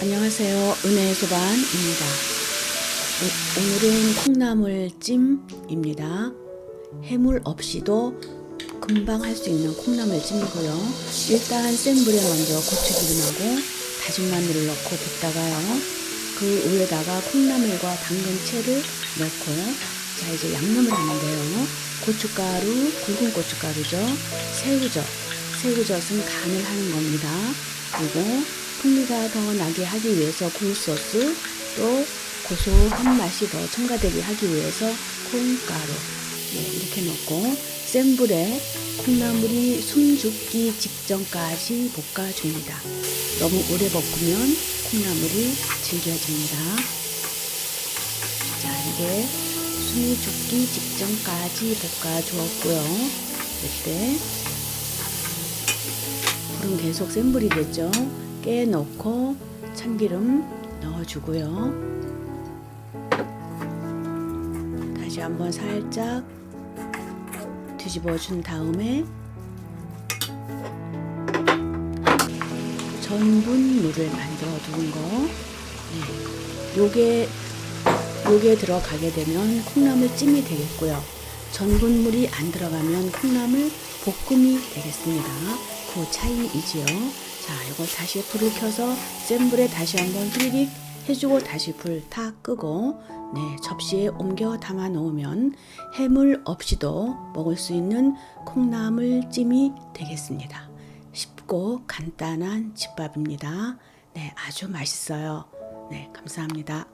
안녕하세요. 은혜의 소반입니다. 오- 오늘은 콩나물 찜입니다. 해물 없이도 금방 할 수 있는 콩나물 찜이고요. 일단 센 불에 먼저 고추기름하고 다진 마늘을 넣고 볶다가요. 그 위에다가 콩나물과 당근채를 넣고 자 이제 양념을 하는데요. 고춧가루, 굵은 고춧가루죠. 새우젓, 새우젓은 간을 하는 겁니다. 그리고 풍미가 더 나게 하기 위해서 굴소스 또 고소한 맛이 더 첨가되게 하기 위해서 콩가루 네, 이렇게 넣고 센 불에 콩나물이 숨 죽기 직전까지 볶아줍니다. 너무 오래 볶으면 콩나물이 질겨집니다. 자 이게 숨이 죽기 직전까지 볶아주었고요. 이때 불은 계속 센 불이겠죠. 깨 넣고 참기름 넣어주고요. 다시 한번 살짝 뒤집어 준 다음에 전분물을 만들어 두은 거. 네. 요게 요게 들어가게 되면 콩나물 찜이 되겠고요. 전분물이 안 들어가면 콩나물 볶음이 되겠습니다. 그 차이이지요. 자, 이거 다시 불을 켜서 센 불에 다시 한번 휘리릭 해주고 다시 불 다 끄고 네, 접시에 옮겨 담아 놓으면 해물 없이도 먹을 수 있는 콩나물 찜이 되겠습니다. 쉽고 간단한 집밥입니다. 네, 아주 맛있어요. 네, 감사합니다.